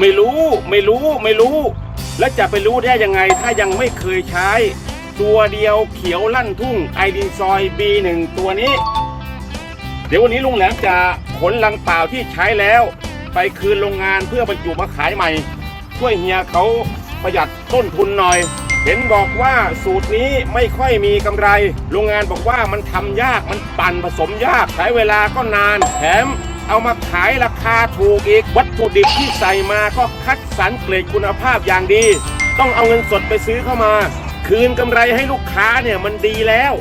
ไม่รู้ไม่รู้ไม่รู้ แล้วจะไปรู้ได้ยังไงถ้ายังไม่เคยใช้ ตัวเดียวเขียวลั่นทุ่งไอดินซอย B1 ตัวนี้ เดี๋ยววันนี้ลุงแหลมจะขนลังเปล่าที่ใช้แล้ว ไปคืนโรงงานเพื่อบรรจุมาขายใหม่ ช่วยเฮียเขาประหยัดต้นทุนหน่อย เห็นบอกว่าสูตรนี้ไม่ค่อยมีกำไร โรงงานบอกว่ามันทำยากมันปั่นผสมยากใช้เวลาก็นานแถม เอามาขายราคาถูกอีก วัตถุดิบที่ใส่มาก็คัดสรรเกรดคุณภาพอย่างดี ต้องเอาเงินสดไปซื้อเข้ามา คืนกำไรให้ลูกค้าเนี่ยมันดีแล้ว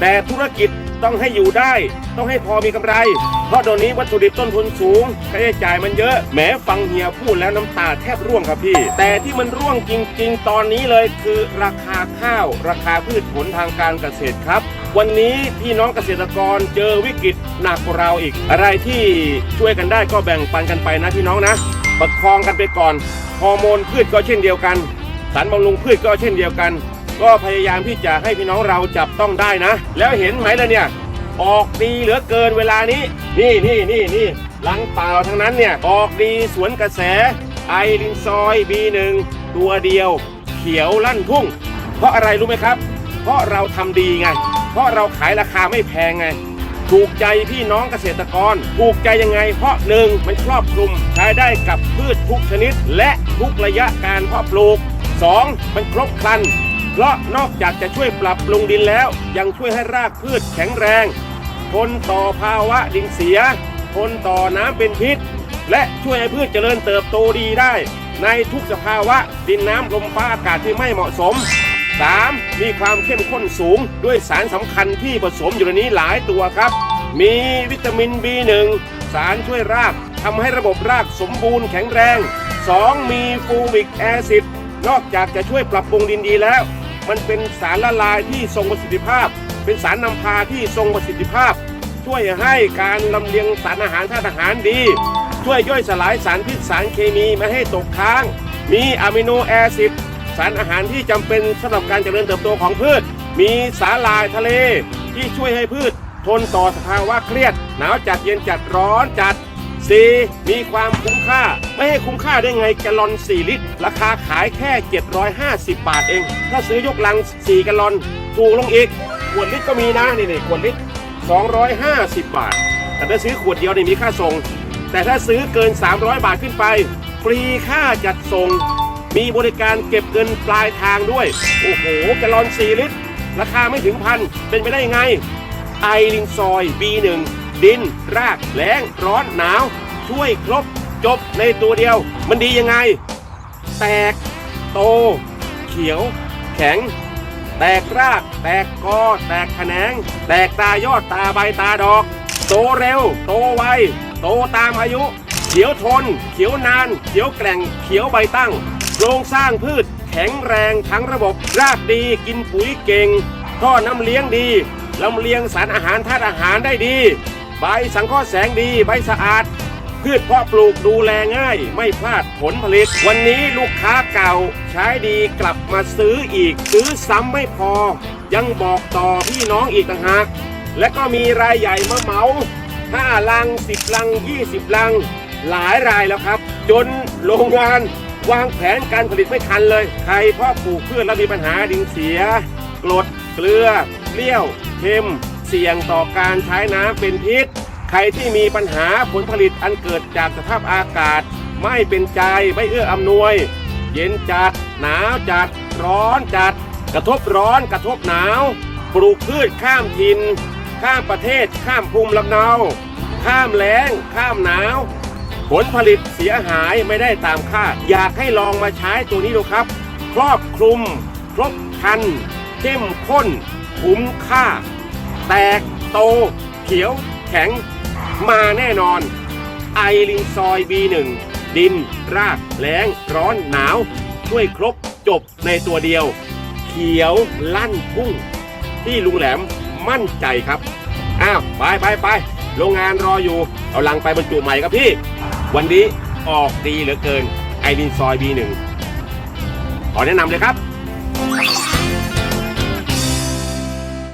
แต่ธุรกิจต้องให้อยู่ได้ ต้องให้พอมีกำไร เพราะตอนนี้วัตถุดิบต้นทุนสูงค่าใช้จ่ายมันเยอะแหมฟังเฮียพูดแล้วน้ำตาแทบร่วงครับพี่ แต่ที่มันร่วงจริง ๆ ตอนนี้เลยคือราคาข้าว ราคาพืชผลทางการเกษตรครับ วันนี้พี่น้องเกษตรกรเจอวิกฤตหนักกว่าเราอีก อะไรที่ช่วยกันได้ก็แบ่งปันกันไปนะพี่น้องนะประคองกันไปก่อนฮอร์โมนพืชก็เช่นเดียวกัน สารบำรุงพืชก็เช่นเดียวกัน ก็พยายามที่จะให้พี่น้องเราจับต้องได้นะ แล้วเห็นไหมล่ะเนี่ย ออกดีเหลือเกินเวลานี้ นี่นี่นี่นี่หลังเปล่าทั้งนั้นเนี่ยออกดีสวนกระแส ไอรินซอย B1 ตัวเดียว เขียวลั่นทุ่ง เพราะอะไรรู้ไหมครับ ราะเราทำดีไง เพราะเราขายราคาไม่แพงไง ถูกใจพี่น้องเกษตรกร ถูกใจยังไง เพราะหนึ่งมันครอบคลุมใช้ได้กับพืชทุกชนิด และทุกระยะการเพาะปลูก 2. มันครบครัน เพราะนอกจากจะช่วยปรับปรุงดินแล้ว ยังช่วยให้รากพืชแข็งแรง ทนต่อภาวะดินเสีย ทนต่อน้ำเป็นพิษ และช่วยให้พืชเจริญเติบโตดีได้ ในทุกสภาวะดินน้ำลมฟ้าอากาศที่ไม่เหมาะสม 3. มีความเข้มข้นสูงด้วยสารสำคัญที่ผสมอยู่ในนี้หลายตัวครับ มีวิตามิน B1 สารช่วยรากทำให้ระบบรากสมบูรณ์แข็งแรง 2. มีฟูวิกแอซิดนอกจากจะช่วยปรับปรุงดินดีแล้ว มันเป็นสารละลายที่ทรงประสิทธิภาพ เป็นสารนำพาที่ทรงประสิทธิภาพ ช่วยให้การลำเลียงสารอาหารธาตุอาหารดี ช่วยย่อยสลายสารพิษสารเคมีไม่ให้ตกค้าง มีอะมิโนแอซิด สารอาหารที่จำเป็นสำหรับการเจริญเติบโตของพืช มีสาหร่ายทะเลที่ช่วยให้พืช ทนต่อสภาวะเครียด หนาวจัดเย็นจัดร้อนจัด 4. มีความคุ้มค่า ไม่ให้คุ้มค่าได้ไงแกลลอน 4 ลิตร ราคาขายแค่ 750 บาทเอง ถ้าซื้อยกลัง 4 แกลลอนถูกลงอีก ขวดลิตรก็มีนะนี่นี่ขวดลิตร 250 บาท แต่ถ้าซื้อขวดเดียวเนี่ยมีค่าส่ง แต่ถ้าซื้อเกิน 300 บาทขึ้นไป ฟรีค่าจัดส่ง มีบริการเก็บเงินปลายทางด้วย โอ้โหแกลลอน 4 ลิตร ราคาไม่ถึงพัน เป็นไปได้ยังไง ไอรินซอย B1 ดิน ราก แล้ง ร้อน หนาว ช่วยครบ จบในตัวเดียว มันดียังไง แตก โต เขียว แข็ง แตกราก แตกกอ แตกแขนง แตกตายอดตาใบตาดอก โตเร็ว โตไว โตตามอายุ เขียวทน เขียวนาน เขียวแกร่ง เขียวใบตั้ง โครงสร้างพืชแข็งแรงทั้งระบบ รากดีกินปุ๋ยเก่งท่อน้ำเลี้ยงดีลำเลียงสารอาหารธาตุอาหารได้ดี ใบสังเคราะห์แสงดีใบสะอาด พืชเพาะปลูกดูแลง่าย ไม่พลาดผลผลิต วันนี้ลูกค้าเก่าใช้ดีกลับมาซื้ออีก ซื้อซ้ำไม่พอ ยังบอกต่อพี่น้องอีกต่างหากและก็มีรายใหญ่มาเหมา5ลัง10ลัง20ลัง หลายรายแล้วครับ จนโรงงาน วางแผนการผลิตไม่ทันเลย ใครเพาะปลูกพืชแล้วมีปัญหาดินเสีย กรดเกลือเปรี้ยวเค็มเสี่ยงต่อการใช้น้ำเป็นพิษ ใครที่มีปัญหาผลผลิตอันเกิดจากสภาพอากาศ ไม่เป็นใจไม่เอื้ออำนวย เย็นจัด หนาวจัด ร้อนจัด กระทบร้อนกระทบหนาว ปลูกพืชข้ามถิ่นข้ามประเทศข้ามภูมิลำเนา ข้ามแล้งข้ามหนาว ผลผลิตเสียหายไม่ได้ตามคาดอยากให้ลองมาใช้ตัวนี้ดูครับ ครอบคลุม ครบคัน เข้มข้น คุ้มค่า แตกโต เขียว แข็ง มาแน่นอน ไอรินซอย B1 ดิน ราก แล้ง ร้อน หนาว ช่วยครบจบในตัวเดียว เขียวลั่นพุ่ง ที่ลุงแหลมมั่นใจครับ อ้าว ไปไปไปโรงงานรออยู่ เอาลังไปบรรจุใหม่ครับพี่ วันนี้ออกดีเหลือเกินไอรินซอย B1 ขอแนะนำเลยครับ